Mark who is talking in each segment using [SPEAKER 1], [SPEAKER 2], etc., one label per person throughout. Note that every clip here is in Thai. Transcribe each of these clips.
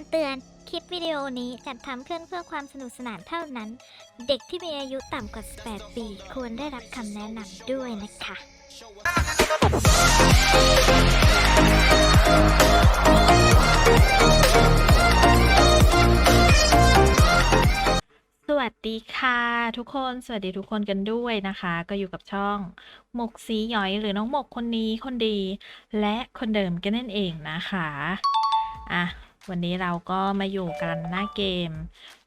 [SPEAKER 1] ำเตือน คลิปวิดีโอนี้จัดทำขึ้นเพื่อความสนุกสนานเท่านั้น เด็กที่มีอายุต่ำกว่า 18 ปี ควรได้รับคำแนะนำด้วยนะคะ
[SPEAKER 2] สวัสดีค่ะทุกคนสวัสดีทุกคนกันด้วยนะคะ ก็อยู่กับช่องหมกสีหยอยหรือน้องหมกคนนี้คนดี และคนเดิมกันนั่นเองนะคะ อะ วันนี้เราก็มาอยู่กันหน้าเกม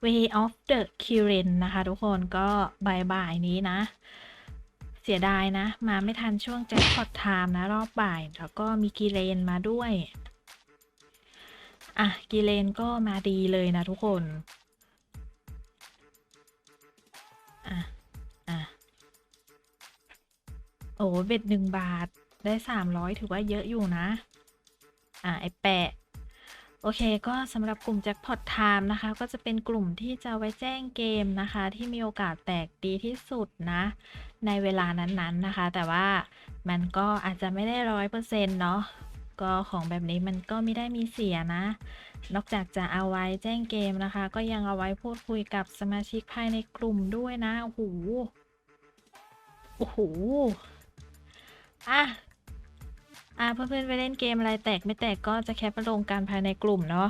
[SPEAKER 2] Way of the Kirin นะคะทุกคนก็บ่ายๆนี้นะ เสียดายนะ มาไม่ทันช่วงแจ็คพอตไทม์นะ รอบบ่าย แล้วก็มีกีเลนมาด้วย อะกีเลนก็มาดีเลยนะทุกคน อะ อะ โอ้เบ็ดหนึ่งบาทได้สามร้อยถือว่าเยอะอยู่นะ อะ ไอแปะ โอเคก็สำหรับกลุ่มแจ็คพอตไทม์นะคะ ก็จะเป็นกลุ่มที่จะไว้แจ้งเกมนะคะ ที่มีโอกาสแตกดีที่สุดนะ ในเวลานั้นๆนะคะ แต่ว่ามันก็อาจจะไม่ได้ร้อยเปอร์เซ็นต์เนาะก็ของแบบนี้มันก็ไม่ได้มีเสียนะ นอกจากจะเอาไว้แจ้งเกมนะคะ ก็ยังเอาไว้พูดคุยกับสมาชิกภายในกลุ่มด้วยนะโอ้โหโอ้โหอะ อะเพื่อนๆไปเล่นเกมอะไรแตกไม่แตกก็จะแคปมาลงกันภายในกลุ่มเนาะ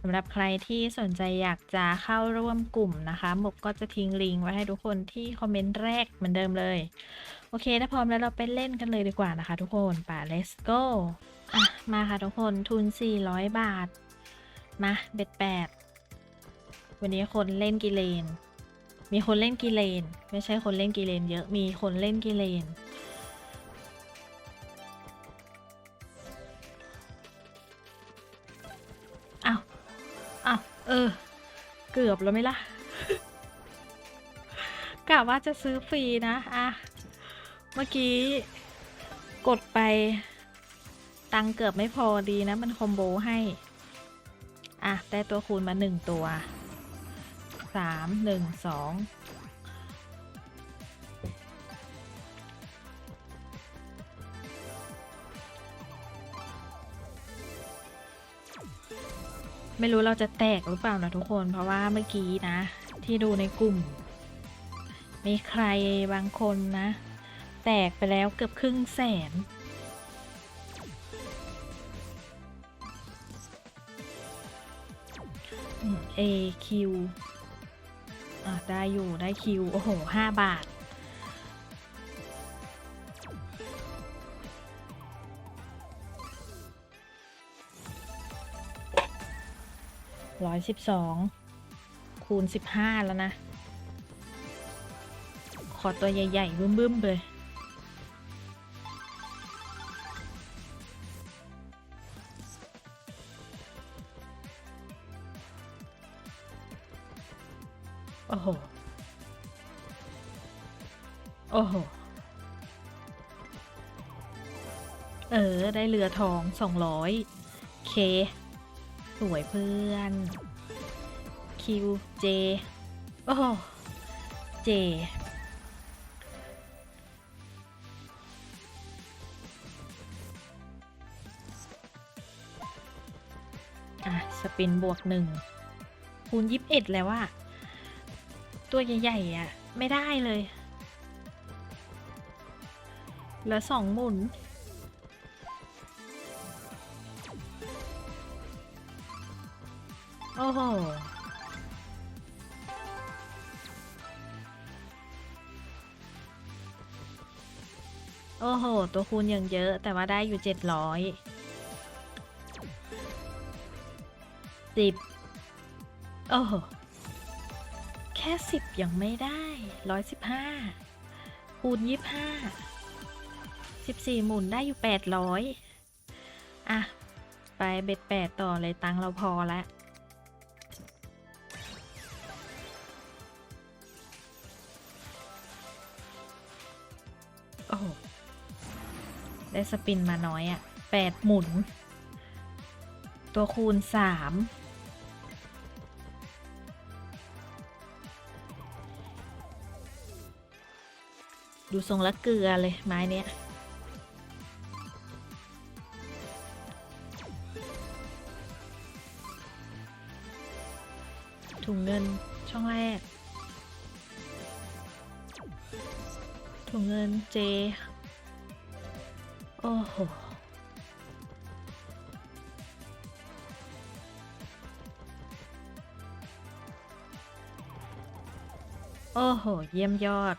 [SPEAKER 2] สำหรับใครที่สนใจอยากจะเข้าร่วมกลุ่มนะคะหมกก็จะทิ้งลิงก์ไว้ให้ทุกคนที่คอมเมนต์แรกเหมือนเดิมเลย โอเค ถ้าพร้อมแล้วเราไปเล่นกันเลยดีกว่านะคะทุกคนป่า let's go อะ มาค่ะทุกคนทุน 400 บาท มาเบ็ดแปดวันนี้คนเล่นกิเลน มีคนเล่นกิเลน ไม่ใช่คนเล่นกิเลนเยอะมีคนเล่นกิเลน เออ เกือบแล้วไหมล่ะกะว่าจะซื้อฟรีนะ อะ เมื่อกี้กดไป ตังค์เกือบไม่พอดีนะ มันคอมโบให้ อะ ได้ตัวคูณมาหนึ่งตัวสามหนึ่งสอง ไม่รู้เราจะแตกหรือเปล่านะทุกคน เพราะว่าเมื่อกี้นะ ที่ดูในกลุ่ม มีใครบางคนนะ แตกไปแล้วเกือบครึ่งแสน A Q อะได้อยู่ได้คิว โอ้โหห้าบาท้อยสิบสองคูณสิบห้าแล้วนะ ขอตัวใหญ่ๆ บึ้มๆเลยโอ้โห โอ้โห เออ ได้เรือทองสองร้อยเค สวยเพื่อน คิวเจโอ้เจ อะ สปินบวกหนึ่งคูณยิบเอ็ดแล้วว่า ตัวใหญ่ๆอะ ไม่ได้เลยเหลือสองหมุน โอ้โหโอ้โห ตัวคูณยังเยอะแต่ว่าได้อยู่เจ็ดร้อยสิบโอ้โห แค่สิบยังไม่ได้ร้อยสิบห้าคูณยี่ห้าสิบสี่หมุนได้อยู่แปดร้อยอะ ไปเบ็ดแปดต่อเลยตังเราพอแล้ว โอ้ได้สปินมาน้อยอะ่ะแปดหมุน ตัวคูณสามดูทรงละเกลือเลยไม้เนี้ยถุงเงินช่องแรก ถุงเงินเจ โอ้โห โอ้โห เยี่ยมยอด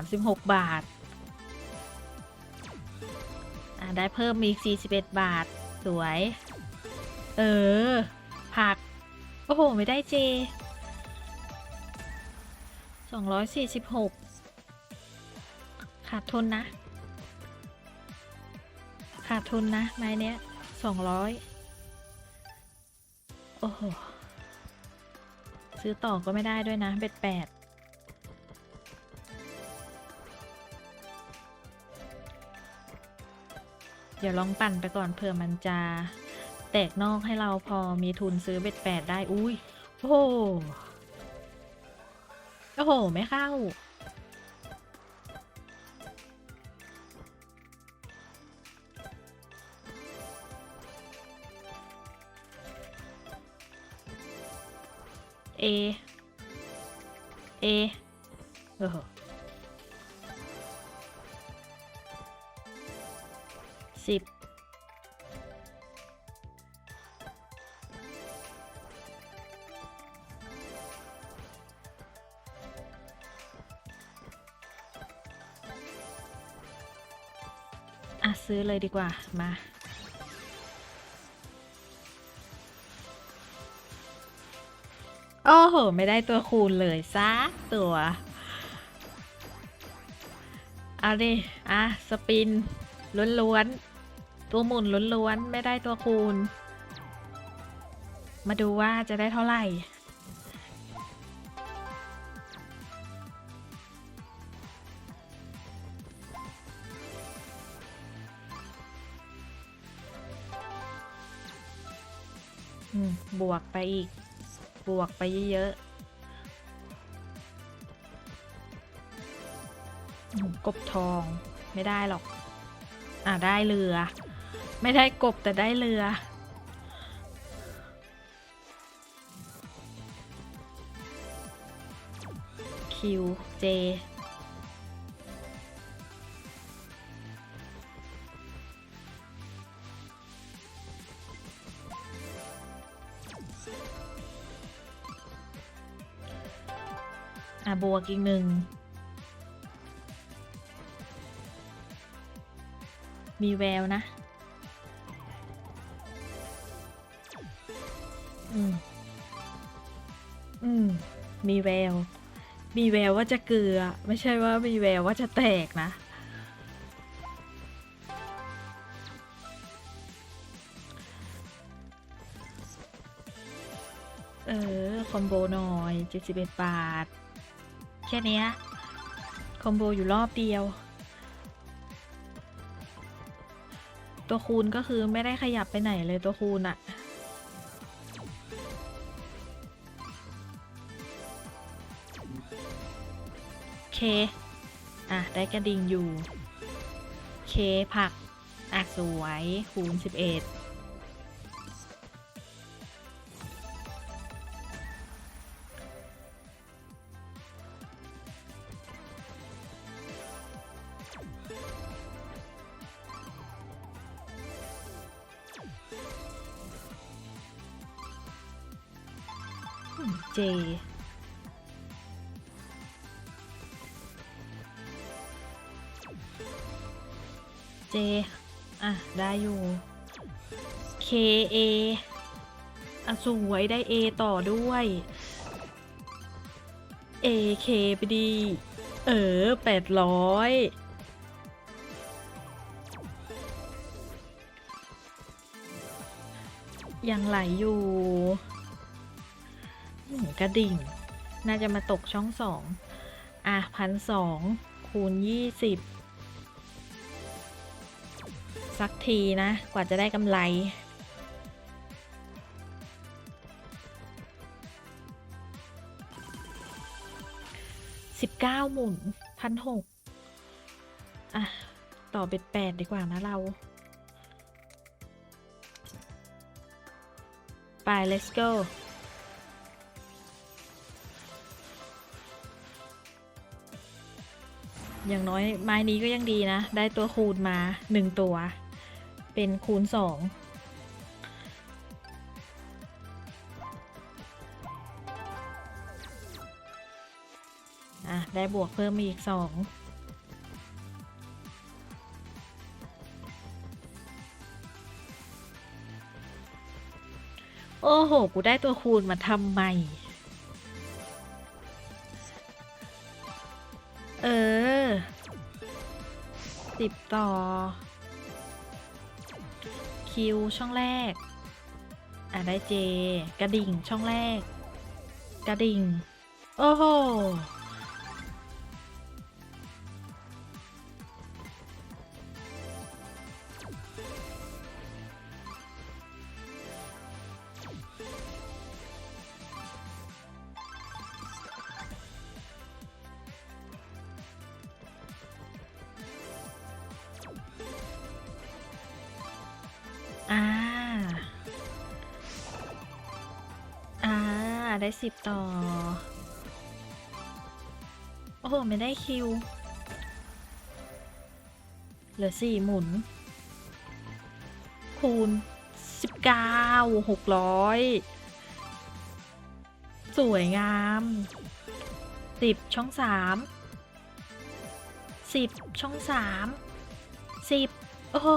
[SPEAKER 2] 36 บาท อะได้เพิ่มอีก 41 บาท สวย เออ ผัก โอ้โห ไม่ได้เจ 246 ขาดทุนนะ ขาดทุนนะไม้เนี้ย200โอ้โห ซื้อต่อก็ไม่ได้ด้วยนะ เบ็ดแปดเดี๋ยวลองปั่นไปก่อนเผื่อมันจะแตกนอกให้เราพอมีทุนซื้อเบ็ดแปดได้ อุ้ย โอ้โห โอ้โห ไม่เข้า เอ เอโอ้โหสิบอะซื้อเลยดีกว่ามา อ้โห ไม่ได้ตัวคูณเลยซักตัวเอาดิ อะ สปิน ล้วนๆ ตัวหมุนล้วนๆ ไม่ได้ตัวคูณ มาดูว่าจะได้เท่าไหร่ บวกไปอีก บวกไปเยอะๆกบทองไม่ได้หรอก อ่าได้เรือ ไม่ได้กบแต่ได้เรือ คิวเจะบวกอีกหนึ่ง มีแววนะ อืม อืม มีแวว มีแววว่าจะเกลือ ไม่ใช่ว่ามีแววว่าจะแตกนะ เออ คอมโบหน่อย 71 บาท แค่นี้คอมโบอยู่รอบเดียว ตัวคูณก็คือไม่ได้ขยับไปไหนเลยตัวคูณอะเค อะ ได้กระดิ่งอยู่ เคผักอะสวยคูณ11อืม เจเจอะ ได้อยู่ K A อะ สวยได้ A ต่อด้วย A K ไปดี เออแปดร้อยยังไหลอยู่ กระดิ่ง น่าจะมาตกช่องสองอะพันสองคูณยี่สิบสักทีนะ กว่าจะได้กำไร สิบเก้าหมุนพันหกอะ ต่อเบ็ดแปดดีกว่านะเรา ไป let's go อย่างน้อยไม้นี้ก็ยังดีนะ ได้ตัวคูณมาหนึ่งตัว เป็นคูณสองอะ ได้บวกเพิ่มมาอีกสองโอ้โห กูได้ตัวคูณมาทำไม สิบต่อ คิวช่องแรก อะได้เจ กระดิ่งช่องแรก กระดิ่ง โอ้โห ได้สิบต่อ โอ้โห ไม่ได้คิว เหลือสี่หมุน คูณสิบเก้าหกร้อยสวยงามสิบช่องสามสิบช่องสามสิบโอ้โห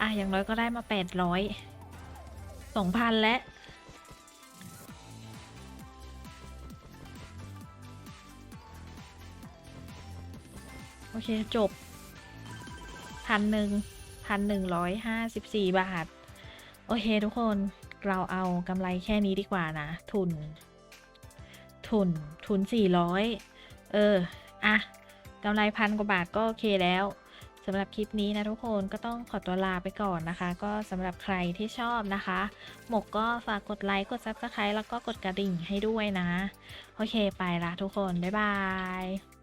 [SPEAKER 2] อะอย่างน้อยก็ได้มาแปดร้อยสองพันแล้ว เค จบพันหนึ่งพันหนึ่งร้อยห้าสิบสี่บาท โอเคทุกคนเราเอากำไรแค่นี้ดีกว่านะ ทุน ทุน ทุนสี่ร้อยเออ อะกำไรพันกว่าบาทก็โอเคแล้วสำหรับคลิปนี้นะทุกคนก็ต้องขอตัวลาไปก่อนนะคะ ก็สำหรับใครที่ชอบนะคะ หมกก็ฝากกดไลค์ กด Subscribe แล้วก็กดกระดิ่งให้ด้วยนะ โอเคไปละทุกคน บ๊ายบาย